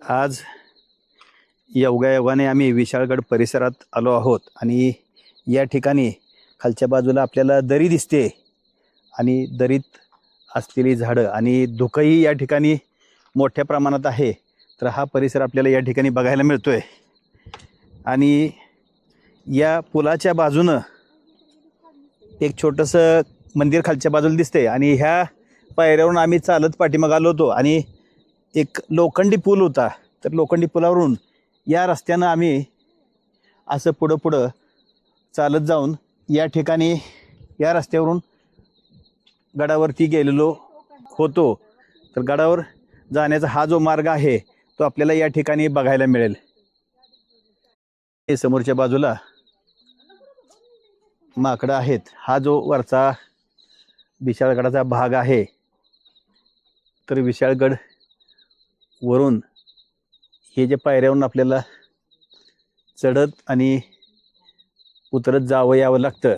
आज योगायोगाने आम्ही विशाळगड परिसरात आलो आहोत आणि या ठिकाणी खालच्या बाजूला आपल्याला दरी दिसते आणि दरीत असलेली झाडं आणि धुकंही या ठिकाणी मोठ्या प्रमाणात आहे. तर हा परिसर आपल्याला या ठिकाणी बघायला मिळतो आहे आणि या पुलाच्या बाजूनं एक छोटंसं मंदिर खालच्या बाजूला दिसते आणि ह्या पायऱ्यावरून आम्ही चालत पाठीमाग आलो होतो आणि एक लोखंडी पूल होता. तर लोखंडी पुलावरून या रस्त्यानं आम्ही असं पुढं पुढं चालत जाऊन या ठिकाणी या रस्त्यावरून गडावरती गेलेलो होतो. तर गडावर जाण्याचा हा जो मार्ग आहे तो आपल्याला या ठिकाणी बघायला मिळेल. हे समोरच्या बाजूला माकडं आहेत. हा जो वरचा विशाळगडाचा भाग आहे तर विशाळगड वरून हे जे पायऱ्यावरून आपल्याला चढत आणि उतरत जावं यावं लागतं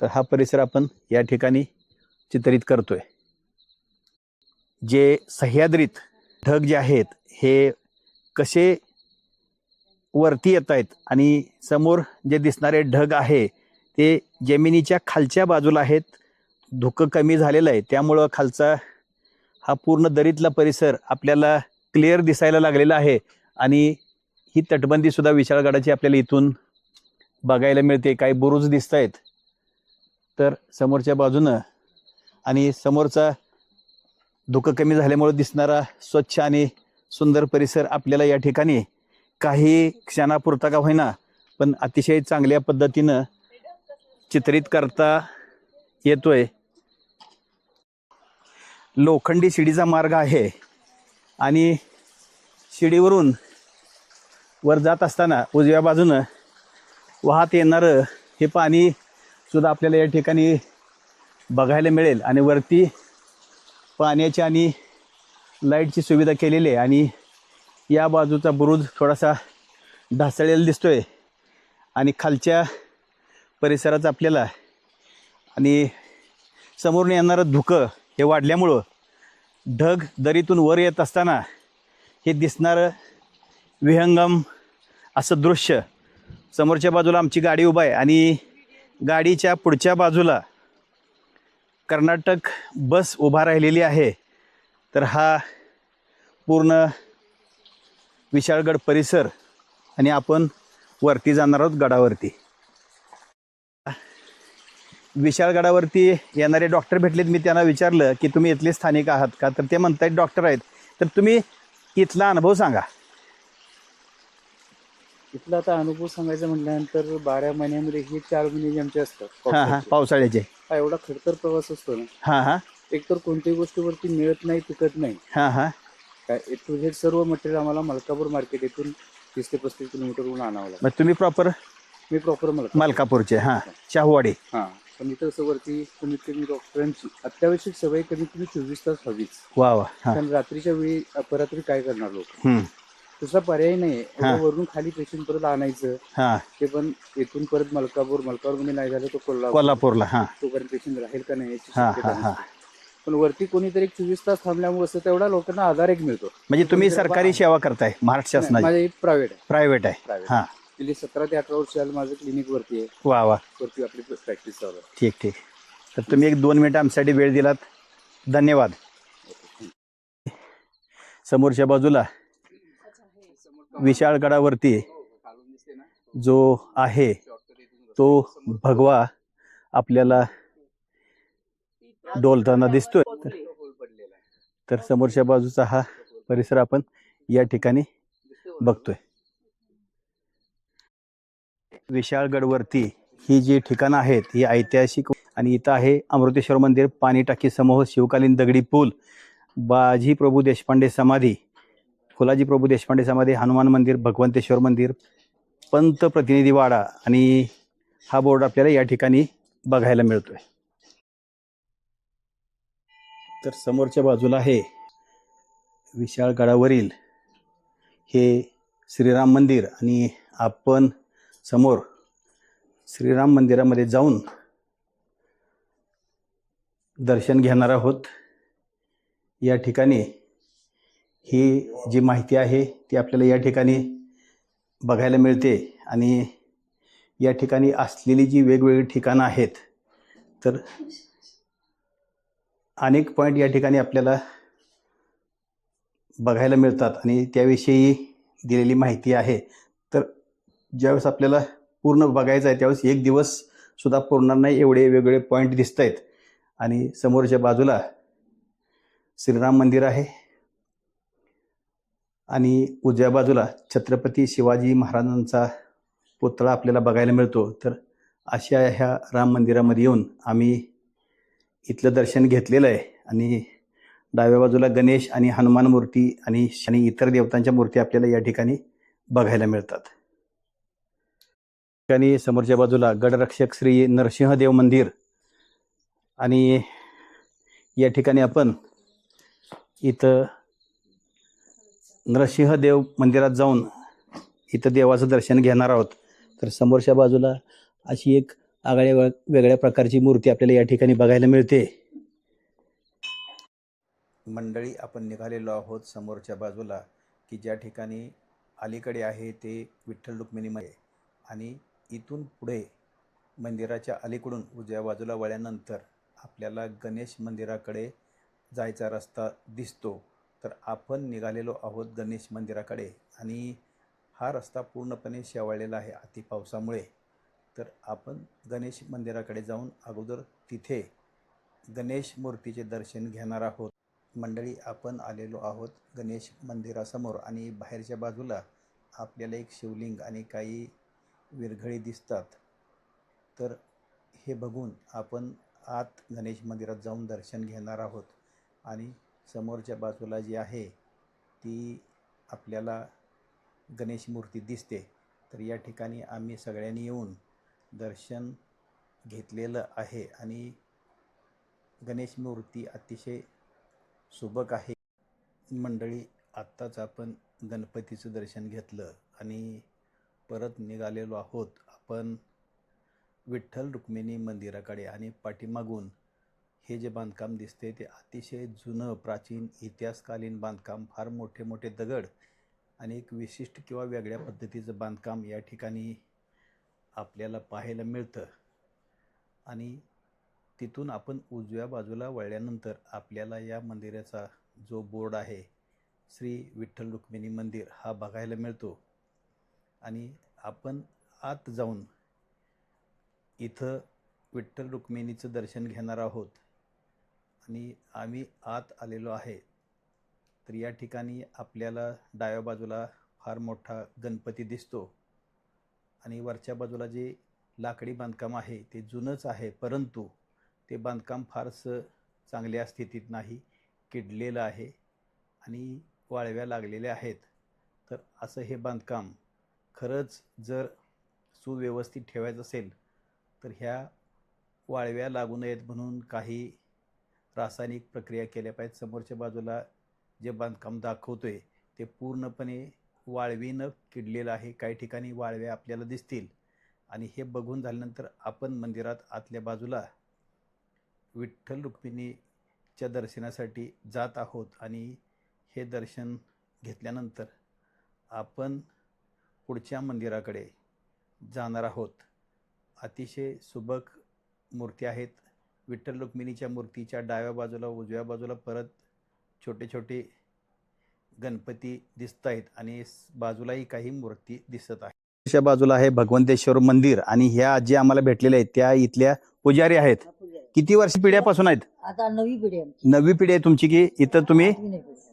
तर हा परिसर आपण या ठिकाणी चित्रित करतोय. जे सह्याद्रीत ढग जे आहेत हे कसे वरती येत आहेत आणि समोर जे दिसणारे ढग आहे ते जमिनीच्या खालच्या बाजूला आहेत धुकं कमी झालेलं आहे. त्यामुळं खालचा हा पूर्ण दरीतला परिसर आपल्याला क्लिअर दिसायला लागलेला आहे. आणि ही तटबंदीसुद्धा विशाळगडाची आपल्याला इथून बघायला मिळते. काही बुरुज दिसत आहेत तर समोरच्या बाजूनं आणि समोरचा धुकं कमी झाल्यामुळे दिसणारा स्वच्छ आणि सुंदर परिसर आपल्याला या ठिकाणी काही क्षणापुरता का होईना पण अतिशय चांगल्या पद्धतीनं चित्रित करता येतोय. लोखंडी शिडीचा मार्ग आहे. आणि शिडीवरून वर जात असताना उजव्या बाजूनं वाहत येणारं हे पाणी सुद्धा आपल्याला या ठिकाणी बघायला मिळेल. आणि वरती पाण्याची आणि लाईटची सुविधा केलेली आहे. आणि या बाजूचा बुरुज थोडासा ढासळलेला दिसतो आहे आणि खालच्या परिसराचा आपल्याला आणि समोरून येणारं धुकं हे वाढल्यामुळं ढग दरीतून वर येत असताना हे दिसणारं विहंगम असं दृश्य समोरच्या बाजूला आमची गाडी उभा आहे आणि गाडीच्या पुढच्या बाजूला कर्नाटक बस उभा राहिलेली आहे. तर हा पूर्ण विशाळगड परिसर आणि आपण वरती जाणार आहोत गडावरती. विशाळगडावरती येणारे डॉक्टर भेटलेत. मी त्यांना विचारलं की तुम्ही इथले स्थानिक आहात का? तर ते म्हणतायत डॉक्टर आहेत. तर तुम्ही इथला अनुभव सांगा. इथला आता अनुभव सांगायचा म्हटल्यानंतर बारा महिन्यामध्ये हे चार महिने जे आमचे असतात हां हां पावसाळ्याचे. हा एवढा खडतर प्रवास असतो ना. हां हां. एकतर कोणत्याही गोष्टीवरती मिळत नाही टिकत नाही. हां हां. काय ए टू झेड सर्व मटेरियल आम्हाला मलकापूर मार्केट येथून तीस ते पस्तीस किलोमीटरवरून आणावं लागतं. मग तुम्ही प्रॉपर मी प्रॉपर मलका मलकापूरचे हां. शाहूवाडी. हां. पण इथं असं वरती कमीत कमी डॉक्टरांची अत्यावश्यक सवय कमीत कमी चोवीस तास हवीच. वा वा. हां. कारण रात्रीच्या वेळी अपरात्री काय करणार लोक? हम्म, दुसरा पर्याय नाही हां. वरून खाली पेशंट परत आणायचं. हां. ते पण इथून परत मलकापूर मलकापूरमध्ये नाही झालं तर कोल्हापूर. कोल्हापूरला हां. तोपर्यंत पेशंट राहील का नाही याची हां शक्यता हां. हां नसते. पण वरती कोणीतरी एक चोवीस तास थांबल्यामुळे असं तेवढा लोकांना आधार एक मिळतो. म्हणजे तुम्ही सरकारी सेवा करताय महाराष्ट्र शासनाची? माझे एक प्रायव्हेट आहे. प्रायव्हेट आहे. हां. गेली सतरा ते अठरा वर्ष झालं माझं क्लिनिक वरती आहे. वा वा. वरती आपली प्रॅक्टिस चालू आहे. ठीक ठीक. तर तुम्ही एक दोन मिनटं आमच्यासाठी वेळ दिलात. धन्यवाद. समोरच्या बाजूला विशाळगडावरती जो आहे तो भगवा आपल्याला डोलताना दिसतोय. तर- तर समोरच्या बाजूचा हा परिसर आपण या ठिकाणी बघतोय. विशाळगडवरती ही जी ठिकाणं आहेत ही ऐतिहासिक आणि इथं आहे अमृतेश्वर मंदिर पाणी टाकी समूह शिवकालीन दगडी पूल बाजी प्रभू देशपांडे समाधी फुलाजी प्रभू देशपांडे समाधी हनुमान मंदिर भगवंतेश्वर मंदिर पंत प्रतिनिधी वाडा आणि हा बोर्ड आपल्याला या ठिकाणी बघायला मिळतोय. तर समोरच्या बाजूला आहे विशाळगडावरील हे श्रीराम मंदिर आणि आपण समोर श्रीराम मंदिरामध्ये जाऊन दर्शन घेणार आहोत. या ठिकाणी ही जी माहिती आहे ती आपल्याला या ठिकाणी बघायला मिळते आणि या ठिकाणी असलेली जी वेगवेगळी ठिकाणं आहेत तर अनेक पॉईंट या ठिकाणी आपल्याला बघायला मिळतात आणि त्याविषयी दिलेली माहिती आहे. ज्यावेळेस आपल्याला पूर्ण बघायचं आहे त्यावेळेस एक दिवस सुद्धा पुरणार नाही एवढे वेगवेगळे पॉईंट दिसत आहेत. आणि समोरच्या बाजूला श्रीराम मंदिर आहे. आणि उजव्या बाजूला छत्रपती शिवाजी महाराजांचा पुतळा आपल्याला बघायला मिळतो. तर अशा ह्या राम मंदिरामध्ये येऊन आम्ही इथलं दर्शन घेतलेलं आहे. आणि डाव्या बाजूला गणेश आणि हनुमान मूर्ती आणि शनी इतर देवतांच्या मूर्ती आपल्याला या ठिकाणी बघायला मिळतात. ठिकाणी समोरच्या बाजूला गडरक्षक श्री नरसिंहदेव मंदिर. आणि या ठिकाणी आपण इथं नरसिंहदेव मंदिरात जाऊन इथं देवाचं दर्शन घेणार आहोत. तर समोरच्या बाजूला अशी एक आगळ्या वेगळ्या प्रकारची मूर्ती आपल्याला या ठिकाणी बघायला मिळते. मंडळी आपण निघालेलो आहोत समोरच्या बाजूला की ज्या ठिकाणी अलीकडे आहे ते विठ्ठल रुक्मिणीमध्ये आणि इथून पुढे मंदिराच्या अलीकडून उजव्या बाजूला वळल्यानंतर आपल्याला गणेश मंदिराकडे जायचा रस्ता दिसतो. तर आपण निघालेलो आहोत गणेश मंदिराकडे आणि हा रस्ता पूर्णपणे शेवाळलेला आहे अति पावसामुळे. तर आपण गणेश मंदिराकडे जाऊन अगोदर तिथे गणेश मूर्तीचे दर्शन घेणार आहोत. मंडळी आपण आलेलो आहोत गणेश मंदिरासमोर आणि बाहेरच्या बाजूला आपल्याला एक शिवलिंग आणि काही विरघळी दिसतात. तर हे बघून आपण आत गणेश मंदिरात जाऊन दर्शन घेणार आहोत. आणि समोरच्या बाजूला जी आहे ती आपल्याला गणेश मूर्ती दिसते. तर या ठिकाणी आम्ही सगळ्यांनी येऊन दर्शन घेतलेलं आहे. आणि गणेश मूर्ती अतिशय सुबक आहे. मंडळी आत्ताच आपण गणपतीचं दर्शन घेतलं. आणि परत निघालेलो आहोत. आपण विठ्ठल रुक्मिणी मंदिराकडे आणि पाठीमागून हे जे बांधकाम दिसते ते अतिशय जुनं प्राचीन इतिहासकालीन बांधकाम फार मोठे मोठे दगड आणि एक विशिष्ट किंवा वेगळ्या पद्धतीचं बांधकाम या ठिकाणी आपल्याला पाहायला मिळतं. आणि तिथून आपण उजव्या बाजूला वळल्यानंतर आपल्याला या मंदिराचा जो बोर्ड आहे श्री विठ्ठल रुक्मिणी मंदिर हा बघायला मिळतो. आणि आपण आत जाऊन इथं विठ्ठल रुक्मिणीचं दर्शन घेणार आहोत. आणि आम्ही आत आलेलो आहे. तर या ठिकाणी आपल्याला डाव्या बाजूला फार मोठा गणपती दिसतो. आणि वरच्या बाजूला जे लाकडी बांधकाम आहे ते जुनंच आहे परंतु ते बांधकाम फारसं चांगल्या स्थितीत नाही किडलेलं आहे आणि वाळव्या लागलेल्या आहेत. तर असं हे बांधकाम खरंच जर सुव्यवस्थित ठेवायचं असेल तर ह्या वाळव्या लागू नयेत म्हणून काही रासायनिक प्रक्रिया केल्या पाहिजेत. समोरच्या बाजूला जे बांधकाम दाखवतो आहे ते पूर्णपणे वाळवीनं किडलेलं आहे. काही ठिकाणी वाळव्या आपल्याला दिसतील. आणि हे बघून झाल्यानंतर आपण मंदिरात आतल्या बाजूला विठ्ठल रुक्मिणीच्या दर्शनासाठी जात आहोत. आणि हे दर्शन घेतल्यानंतर आपण पुढच्या मंदिराकडे जाणार आहोत. अतिशय सुबक मूर्ती आहेत. विठ्ठल रुक्मिणीच्या मूर्तीच्या डाव्या बाजूला उजव्या बाजूला परत छोटे छोटे गणपती दिसत आहेत आणि बाजूलाही काही मूर्ती दिसत आहेत. च्या बाजूला आहे भगवंतेश्वर मंदिर आणि ह्या जे आम्हाला भेटलेल्या आहेत. त्या इथल्या पुजारी आहेत. किती वर्ष पिढ्यापासून आहेत? आता नवी पिढी नववी पिढी आहे तुमची की इथं तुम्ही.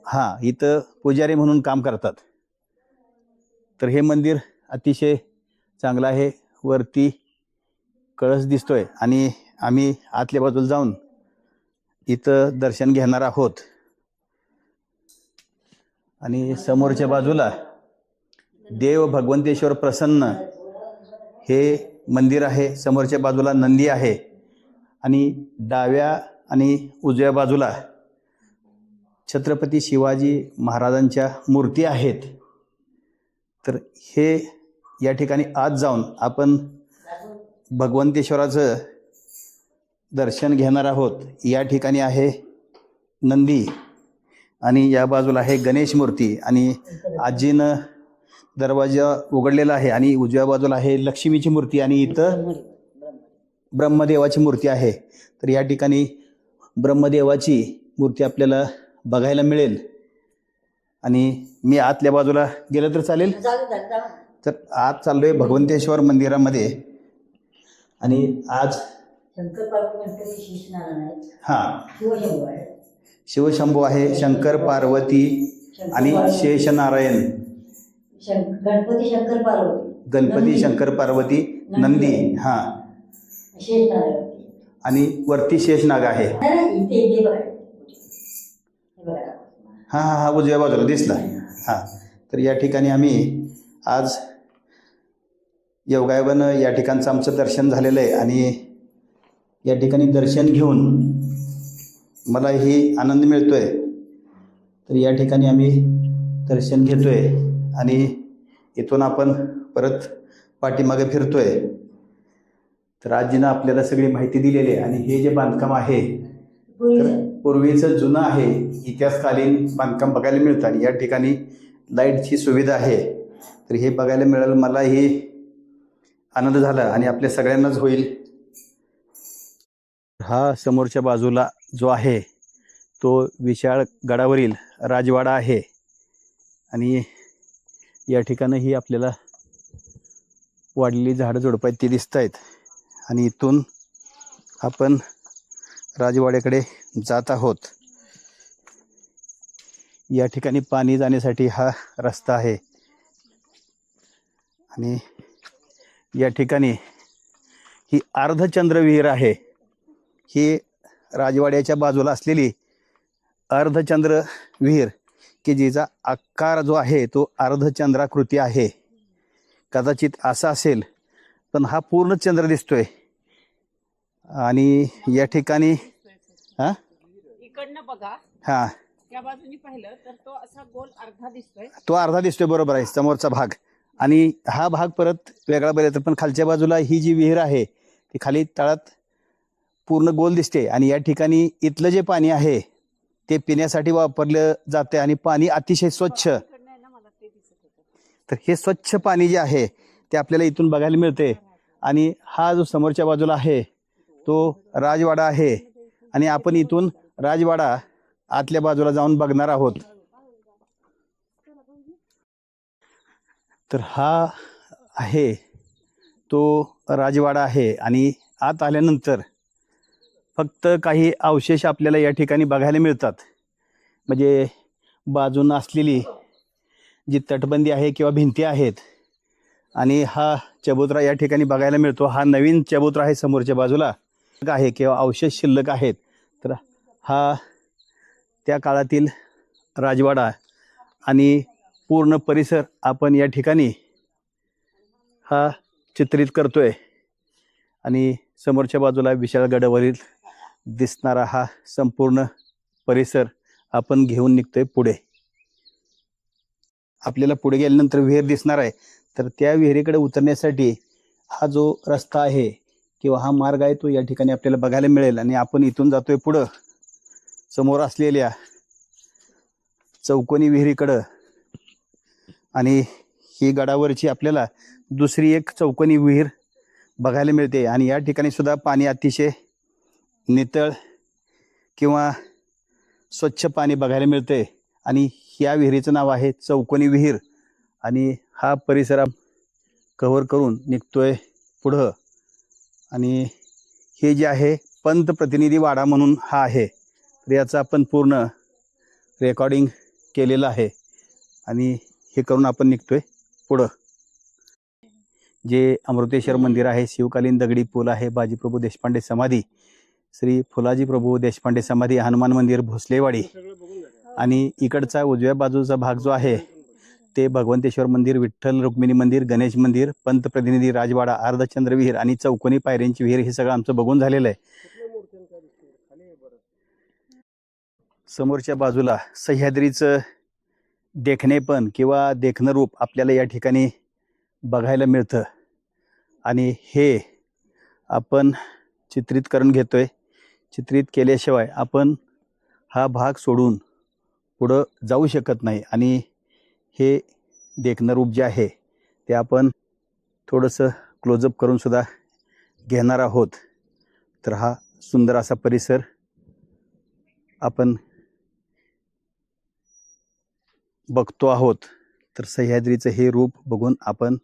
हा इथं पुजारी म्हणून काम करतात. तर हे मंदिर अतिशय चांगलं आहे. वरती कळस दिसतोय आणि आम्ही आतल्या बाजूला जाऊन इथं दर्शन घेणार आहोत. आणि समोरच्या बाजूला देव भगवंतेश्वर प्रसन्न हे मंदिर आहे. समोरच्या बाजूला नंदी आहे. आणि डाव्या आणि उजव्या बाजूला छत्रपती शिवाजी महाराजांच्या मूर्ती आहेत. तर हे या ठिकाणी आज जाऊन आपण भगवंतेश्वराचं दर्शन घेणार आहोत. या ठिकाणी आहे नंदी आणि या बाजूला आहे गणेश मूर्ती आणि आजीनं दरवाजा उघडलेला आहे आणि उजव्या बाजूला आहे लक्ष्मीची मूर्ती आणि इथं ब्रह्मदेवाची मूर्ती आहे. तर या ठिकाणी ब्रह्मदेवाची मूर्ती आपल्याला बघायला मिळेल. आणि मी आतल्या बाजूला गेलं तर चालेल? तर आज चाललोय भगवंतेश्वर मंदिरामध्ये. आणि आज शंकर पार्वती गणपती शेषनारायण आहेत हा. शिवशंभू आहे. शंकर पार्वती आणि शेषनारायण. गणपती शंकर पार्वती. गणपती. शंकर पार्वती नंदी हा. शेषनारायण. आणि वरती शेषनाग आहे नाही, नाही, इथे इथे बघा हे बघा हां हां हां उजव्या बाजूला दिसला. हां. तर या ठिकाणी आम्ही आज योगायोगानं या ठिकाणचं आमचं दर्शन झालेलं आहे आणि या ठिकाणी दर्शन घेऊन मलाही आनंद मिळतो आहे तर या ठिकाणी आम्ही दर्शन घेतो आहे आणि इथून आपण परत पाठीमागे फिरतो आहे तर आजीनं आपल्याला सगळी माहिती दिलेली आहे आणि हे जे बांधकाम आहे तर पूर्वीचं जुनं आहे इतिहासकालीन बांधकाम बघायला मिळतं आणि या ठिकाणी लाईटची सुविधा आहे. तर हे बघायला मिळालं मलाही आनंद झाला आणि आपल्या सगळ्यांनाच होईल. हा समोरच्या बाजूला जो आहे तो विशाळ गडावरील राजवाडा आहे. आणि या ठिकाणंही आपल्याला वाढलेली झाडं झुडपं आहेत ती दिसत आहेत आणि इथून आपण राजवाड्याकडे जात आहोत. या ठिकाणी पाणी जाण्यासाठी हा रस्ता आहे. आणि या ठिकाणी ही अर्धचंद्र विहीर आहे. ही राजवाड्याच्या बाजूला असलेली अर्धचंद्र विहीर की जिचा आकार जो आहे तो अर्धचंद्राकृती आहे. कदाचित असा असेल पण हा पूर्ण चंद्र दिसतोय. आणि या ठिकाणी हा? इकडनं बघा. हा. त्या बाजूनी पाहिलं तर तो असा गोल अर्धा दिसतोय. तो अर्धा दिसतोय बरोबर आहे समोरचा भाग. आणि हा भाग परत वेगळा बरं पण खालच्या बाजूला ही जी विहीर आहे ती खाली तळात पूर्ण गोल दिसते. आणि या ठिकाणी इथलं जे पाणी आहे ते पिण्यासाठी वापरलं जाते आणि पाणी अतिशय स्वच्छ. होतं. तर हे स्वच्छ पाणी जे आहे ते आपल्याला इथून बघायला मिळते आणि हा जो समोरच्या बाजूला आहे तो राजवाडा आहे. आणि आपण इथून राजवाडा आतल्या बाजूला जाऊन बघणार आहोत. तर हा आहे तो राजवाडा आहे. आणि आत आल्यानंतर फक्त काही अवशेष आपल्याला या ठिकाणी बघायला मिळतात. म्हणजे बाजूनं असलेली जी तटबंदी आहे किंवा भिंती आहेत. आणि हा चबुतरा या ठिकाणी बघायला मिळतो. हा नवीन चबुतरा आहे समोरच्या बाजूला. आहे किंवा अवशेष शिल्लक आहेत तर हा त्या काळातील राजवाडा आणि पूर्ण परिसर आपण या ठिकाणी हा चित्रित करतोय. आणि समोरच्या बाजूला विशाळगडावरील दिसणारा हा संपूर्ण परिसर आपण घेऊन निघतोय पुढे. आपल्याला पुढे गेल्यानंतर विहीर दिसणार आहे तर त्या विहिरीकडे उतरण्यासाठी हा जो रस्ता आहे किंवा हा मार्ग आहे तो या ठिकाणी आपल्याला बघायला मिळेल आणि आपण इथून जातोय पुढं. समोर असलेल्या चौकोनी विहिरीकडं. आणि ही गडावरची आपल्याला दुसरी एक चौकोनी विहीर बघायला मिळते. आणि या ठिकाणी सुद्धा पाणी अतिशय नितळ किंवा स्वच्छ पाणी बघायला मिळते. आणि या विहिरीचं नाव आहे चौकोनी विहीर. आणि हा परिसर कव्हर करून निघतोय पुढं. आणि हे जे आहे पंत प्रतिनिधी वाडा म्हणून हा आहे. तर याचं आपण पूर्ण रेकॉर्डिंग केलेलं आहे. आणि हे करून आपण निघतोय पुढं. जे अमृतेश्वर मंदिर आहे शिवकालीन दगडी पूल आहे बाजीप्रभू देशपांडे समाधी श्री फुलाजी प्रभू देशपांडे समाधी हनुमान मंदिर भोसलेवाडी. आणि इकडचा उजव्या बाजूचा भाग जो आहे ते भगवंतेश्वर मंदिर विठ्ठल रुक्मिणी मंदिर गणेश मंदिर पंतप्रतिनिधी राजवाडा अर्धचंद्र विहीर आणि चौकोनी पायऱ्यांची विहीर हे सगळं आमचं बघून झालेलं आहे. समोरच्या बाजूला सह्याद्रीचं देखणेपण किंवा देखणं रूप आपल्याला या ठिकाणी बघायला मिळतं. आणि हे आपण चित्रित करून घेतोय. चित्रित केल्याशिवाय आपण हा भाग सोडून पुढं जाऊ शकत नाही आणि हे देखणं रूप जे आहे ते आपण थोडंसं क्लोजअप करूनसुद्धा घेणार आहोत. तर हा सुंदर असा परिसर आपण बघतो आहोत. तर सह्याद्रीचं हे रूप बघून आपण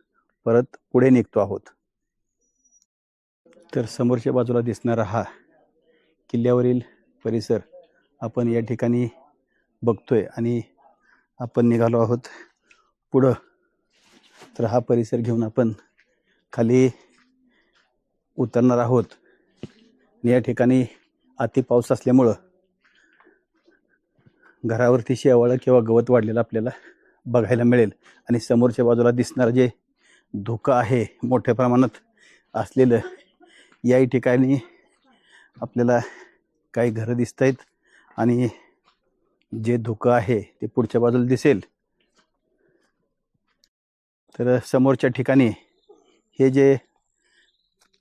परत पुढे निघतो आहोत. तर समोरच्या बाजूला दिसणारा हा किल्ल्यावरील परिसर आपण या ठिकाणी बघतोय आणि आपण निघालो आहोत पुढं. तर हा परिसर घेऊन आपण खाली उतरणार आहोत. या ठिकाणी अति पाऊस असल्यामुळं घरावरती शेवाळं किंवा गवत वाढलेलं आपल्याला बघायला मिळेल. आणि समोरच्या बाजूला दिसणारं जे धुकं आहे मोठ्या प्रमाणात असलेलं याही ठिकाणी आपल्याला काही घरं दिसत आहेत आणि जे धुकं आहे ते पुढच्या बाजूला दिसेल. तर समोरच्या ठिकाणी हे जे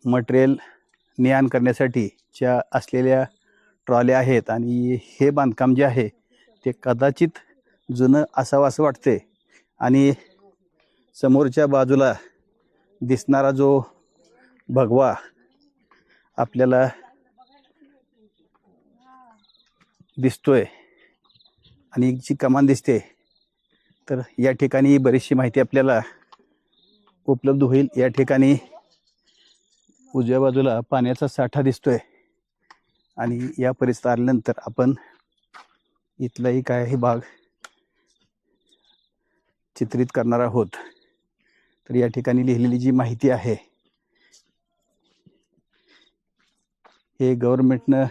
मटेरियल नियान करण्यासाठी करण्यासाठीच्या असलेल्या ट्रॉल्या आहेत आणि हे बांधकाम जे आहे ते कदाचित जुनं असावं असं वाटते. आणि समोरच्या बाजूला दिसणारा जो भगवा आपल्याला दिसतोय आणि जी कमान दिसते तर या ठिकाणी बरीचशी माहिती आपल्याला उपलब्ध होईल. या ठिकाणी उजव्या बाजूला पाण्याचा साठा दिसतोय आणि या परिसरात आल्यानंतर आपण इथलाही काही भाग चित्रित करणार आहोत. तर या ठिकाणी लिहिलेली जी माहिती आहे हे गव्हर्नमेंटनं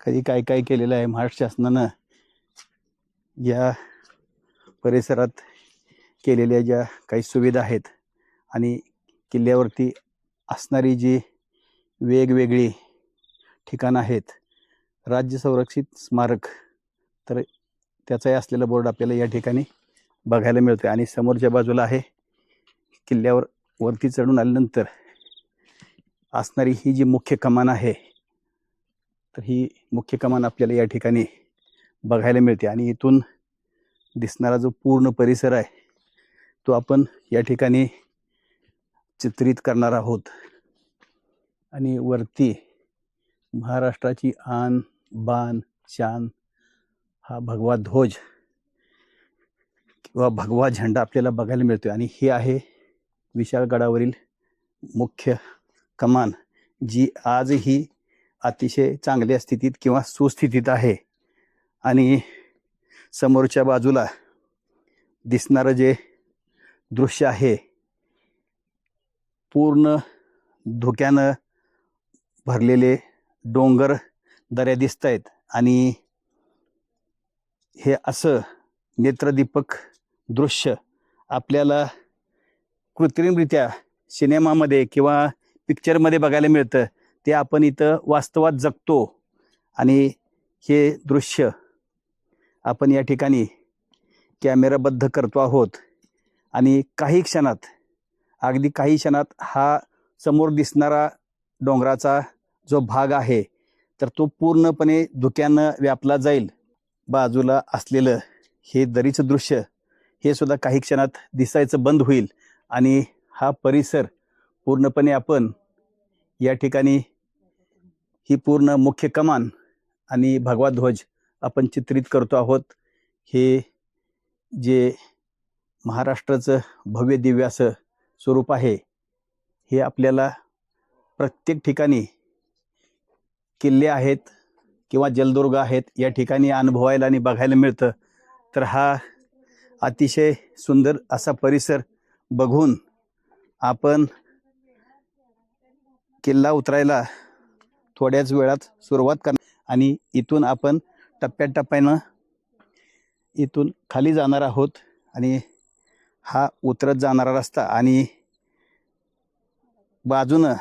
कधी काय काय केलेलं आहे महाराष्ट्र शासनानं या परिसरात केलेल्या ज्या काही सुविधा आहेत आणि किल्ल्यावरती असणारी जी वेगवेगळी ठिकाणं आहेत राज्य संरक्षित स्मारक तर त्याचाही असलेला बोर्ड आपल्याला या ठिकाणी बघायला मिळतो आणि समोरच्या बाजूला आहे किल्ल्यावर वरती चढून आल्यानंतर असणारी ही जी मुख्य कमान आहे तर ही मुख्य कमान आपल्याला या ठिकाणी बघायला मिळते. आणि इथून दिसणारा जो पूर्ण परिसर आहे तो आपण या ठिकाणी चित्रित करणार आहोत. आणि वरती महाराष्ट्राची आन बान शान हा भगवा ध्वज किंवा भगवा झेंडा आपल्याला बघायला मिळतो आणि हे आहे विशाळगडावरील मुख्य कमान जी आजही अतिशय चांगल्या स्थितीत किंवा सुस्थितीत आहे. आणि समोरच्या बाजूला दिसणारं जे दृश्य आहे पूर्ण धुक्यानं भरलेले डोंगर दऱ्या दिसत आहेत आणि हे असं नेत्रदीपक दृश्य आपल्याला कृत्रिमरित्या सिनेमामध्ये किंवा पिक्चरमध्ये बघायला मिळतं ते आपण इथं वास्तवात जगतो. आणि हे दृश्य आपण या ठिकाणी कॅमेराबद्ध करतो आहोत. आणि काही क्षणात अगदी काही क्षणात हा समोर दिसणारा डोंगराचा जो भाग आहे तर तो पूर्णपणे धुक्यानं व्यापला जाईल. बाजूला असलेलं हे दरीचं दृश्य हे सुद्धा काही क्षणात दिसायचं बंद होईल. आणि हा परिसर पूर्णपणे आपण या ठिकाणी ही पूर्ण मुख्य कमान आणि भगवा ध्वज आपण चित्रित करतो आहोत. हे जे महाराष्ट्राचं भव्य दिव्य असं स्वरूप आहे हे आपल्याला प्रत्येक ठिकाणी किल्ले आहेत किंवा जलदुर्ग आहेत या ठिकाणी अनुभवायला आणि बघायला मिळतं. तर हा अतिशय सुंदर असा परिसर बघून आपण किल्ला उतरायला थोड्याच वेळात सुरुवात कर आणि इथून आपण टप्प्याटप्प्यानं इथून खाली जाणार आहोत आणि हा उतरत जाणारा रस्ता आणि बाजूनं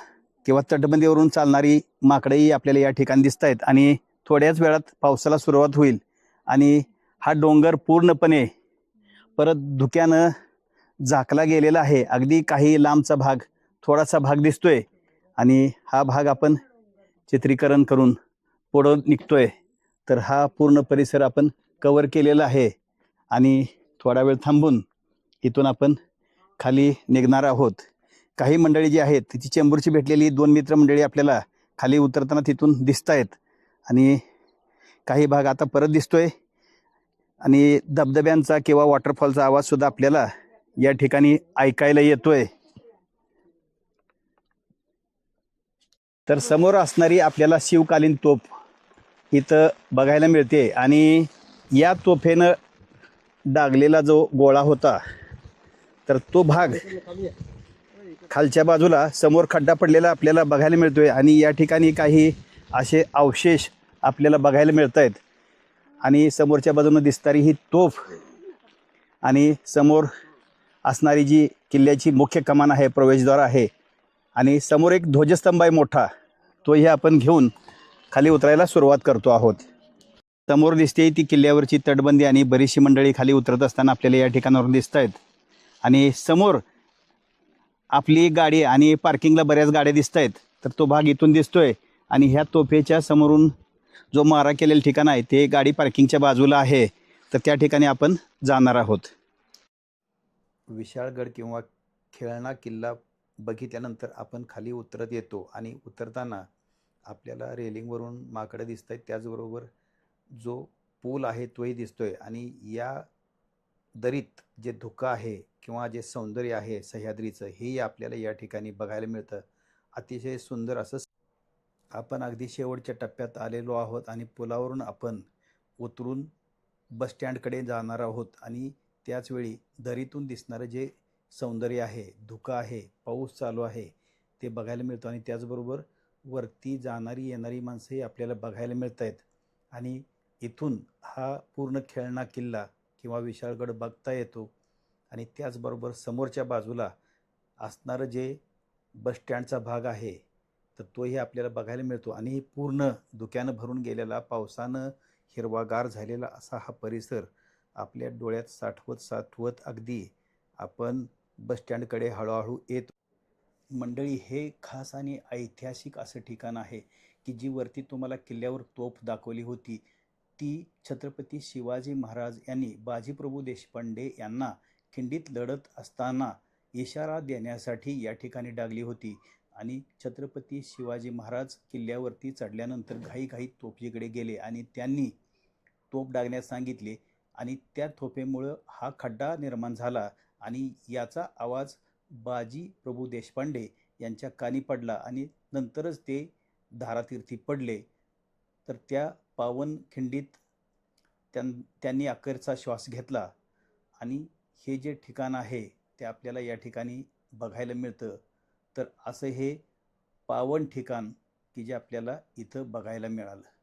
किंवा तटबंदीवरून चालणारी माकडंही आपल्याला या ठिकाणी दिसत आहेत आणि थोड्याच वेळात पावसाला सुरुवात होईल आणि हा डोंगर पूर्णपणे परत धुक्यानं झाकला गेलेला आहे. अगदी काही लांबचा भाग थोडासा भाग दिसतोय आणि हा भाग आपण चित्रीकरण करून पुढं निघतोय. तर हा पूर्ण परिसर आपण कवर केलेला आहे. आणि थोडा वेळ थांबून इथून आपण खाली निघणार आहोत. काही मंडळी जी आहेत तिची चेंबूरची भेटलेली दोन मित्र मंडळी आपल्याला खाली उतरताना तिथून दिसत आहेत आणि काही भाग आता परत दिसतोय. आणि धबधब्यांचा किंवा वॉटरफॉलचा आवाजसुद्धा आपल्याला या ठिकाणी ऐकायला येतोय. तर समोर असणारी आपल्याला शिवकालीन तोफ इथं बघायला मिळते. आणि या तोफेनं डागलेला जो गोळा होता तर तो भाग खालच्या बाजूला समोर खड्डा पडलेला आपल्याला बघायला मिळतोय. आणि या ठिकाणी काही असे अवशेष आपल्याला बघायला मिळत आहेत आणि समोरच्या बाजूनं दिसणारी ही तोफ आणि समोर असणारी जी किल्ल्याची मुख्य कमान आहे प्रवेशद्वार आहे. आणि समोर एक ध्वजस्तंभ आहे मोठा. तोही आपण घेऊन खाली उतरायला सुरुवात करतो आहोत. समोर दिसते ती किल्ल्यावरची तटबंदी आणि बरीचशी मंडळी खाली उतरत असताना आपल्याला या ठिकाणावरून दिसत आहेत आणि समोर आपली गाडी आणि पार्किंगला बऱ्याच गाड्या दिसत आहेत तर तो भाग इथून दिसतोय आणि ह्या तोफेच्या समोरून जो मारा केलेलं ठिकाण आहे ते गाडी पार्किंगच्या बाजूला आहे. तर त्या ठिकाणी आपण जाणार आहोत. विशाळगड किंवा खेळणा किल्ला बघितल्यानंतर आपण खाली उतरत येतो आणि उतरताना आपल्याला रेलिंगवरून माकडं दिसत आहेत त्याचबरोबर जो पूल आहे तोही दिसतोय. आणि या दरीत जे धुकं आहे किंवा जे सौंदर्य आहे सह्याद्रीचं हेही आपल्याला या ठिकाणी बघायला मिळतं. अतिशय सुंदर असं आपण अगदी शेवटच्या टप्प्यात आलेलो आहोत आणि पुलावरून आपण उतरून बसस्टँडकडे जाणार आहोत. आणि त्याचवेळी दरीतून दिसणारं जे सौंदर्य आहे धुकं आहे पाऊस चालू आहे ते बघायला मिळतं. आणि त्याचबरोबर वरती जाणारी येणारी माणसंही आपल्याला बघायला मिळत आहेत आणि इथून हा पूर्ण खेळणा किल्ला किंवा विशाळगड बघता येतो. आणि त्याचबरोबर समोरच्या बाजूला असणारं जे बसस्टँडचा भाग आहे तर तोही आपल्याला बघायला मिळतो. आणि पूर्ण धुक्यानं भरून गेलेला पावसानं हिरवागार झालेला असा हा परिसर आपल्या डोळ्यात साठवत साठवत अगदी आपण बसस्टँडकडे हळूहळू येतो मंडळी हे खास आणि ऐतिहासिक असं ठिकाण आहे की जी वरती तुम्हाला किल्ल्यावर तोफ दाखवली होती. ती छत्रपती शिवाजी महाराज यांनी बाजीप्रभू देशपांडे यांना खिंडीत लढत असताना इशारा देण्यासाठी या ठिकाणी डागली होती आणि छत्रपती शिवाजी महाराज किल्ल्यावरती चढल्यानंतर घाईघाई तोफीकडे गेले आणि त्यांनी तोफ डागण्यास सांगितले आणि त्या तोफेमुळं हा खड्डा निर्माण झाला आणि याचा आवाज बाजी प्रभू देशपांडे यांच्या कानी पडला आणि नंतरच ते धारातीर्थी पडले. तर त्या पावन खिंडीत त्यां त्यांनी अखेरचा श्वास घेतला. आणि हे जे ठिकाण आहे ते आपल्याला या ठिकाणी बघायला मिळतं. तर असं हे पावन ठिकाण की जे आपल्याला इथं बघायला मिळालं.